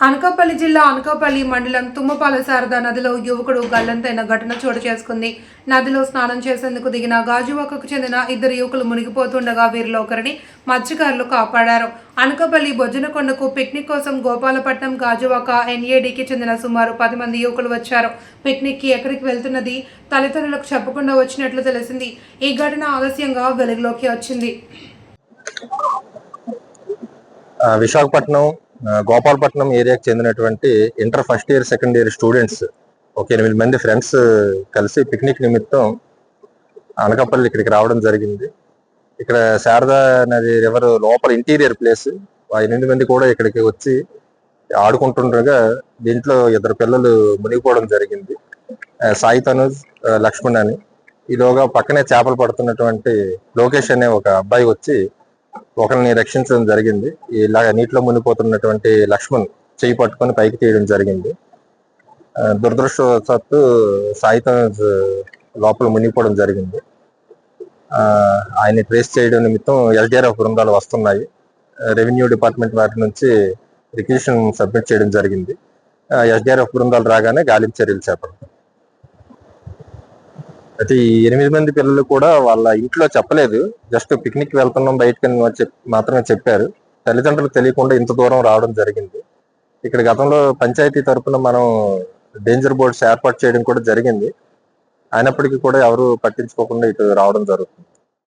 అనకాపల్లి జిల్లా అనకాపల్లి మండలం తుమ్మపాల శారద నదిలో యువకుడు గల్లంతైన ఘటన చోటు చేసుకుంది. నదిలో స్నానం చేసేందుకు దిగిన గాజువాకకు చెందిన ఇద్దరు యువకులు మునిగిపోతుండగా వీరిలో ఒకరిని మత్స్యకారులు కాపాడారు. అనకాపల్లి బొజ్జనకొండకు పిక్నిక్ కోసం గోపాలపట్నం గాజువాక ఎన్ఏడికి చెందిన సుమారు పది మంది యువకులు వచ్చారు. పిక్నిక్కి ఎక్కడికి వెళ్తున్నది తల్లిదండ్రులకు చెప్పకుండా వచ్చినట్లు తెలిసింది. ఈ ఘటన ఆలస్యంగా వెలుగులోకి వచ్చింది. విశాఖపట్నం గోపాలపట్నం ఏరియాకి చెందినటువంటి inter first year second year students ఒక ఎనిమిది మంది ఫ్రెండ్స్ కలిసి పిక్నిక్ నిమిత్తం అనకాపల్లి ఇక్కడికి రావడం జరిగింది. ఇక్కడ శారదా నది రివర్ లోపల ఇంటీరియర్ ప్లేస్. ఆ ఎనిమిది మంది కూడా ఇక్కడికి వచ్చి ఆడుకుంటుండగా దీంట్లో ఇద్దరు పిల్లలు మునిగిపోవడం జరిగింది. సాయి తనుజ్ లక్ష్మణ్ అని. ఈలోగా పక్కనే చేపలు పడుతున్నటువంటి లోకేష్ అనే ఒక అబ్బాయి వచ్చి ఒకరిని రక్షించడం జరిగింది. ఇలా నీటిలో మునిగిపోతున్నటువంటి లక్ష్మణ్ చేయి పట్టుకొని పైకి తీయడం జరిగింది. దురదృష్టవశాత్తు సాయితం లోపల మునిగిపోవడం జరిగింది. ఆయన ఆయన్ని ట్రేస్ చేయడం నిమిత్తం ఎస్డిఆర్ఎఫ్ బృందాలు వస్తున్నాయి. రెవెన్యూ డిపార్ట్మెంట్ వారి నుంచి రిక్వెషన్ సబ్మిట్ చేయడం జరిగింది. ఎస్డిఆర్ఎఫ్ బృందాలు రాగానే గాలింపు చర్యలు చేపడతాం అయితే ఈ ఎనిమిది మంది పిల్లలు కూడా వాళ్ళ ఇంట్లో చెప్పలేదు. జస్ట్ పిక్నిక్ వెళ్తున్నాం బయటకి మాత్రమే చెప్పారు. తల్లిదండ్రులు తెలియకుండా ఇంత దూరం రావడం జరిగింది. ఇక్కడ గతంలో పంచాయతీ తరఫున మనం డేంజర్ బోర్డ్స్ ఏర్పాటు చేయడం కూడా జరిగింది. అయినప్పటికీ కూడా ఎవరు పట్టించుకోకుండా ఇటు రావడం జరుగుతుంది.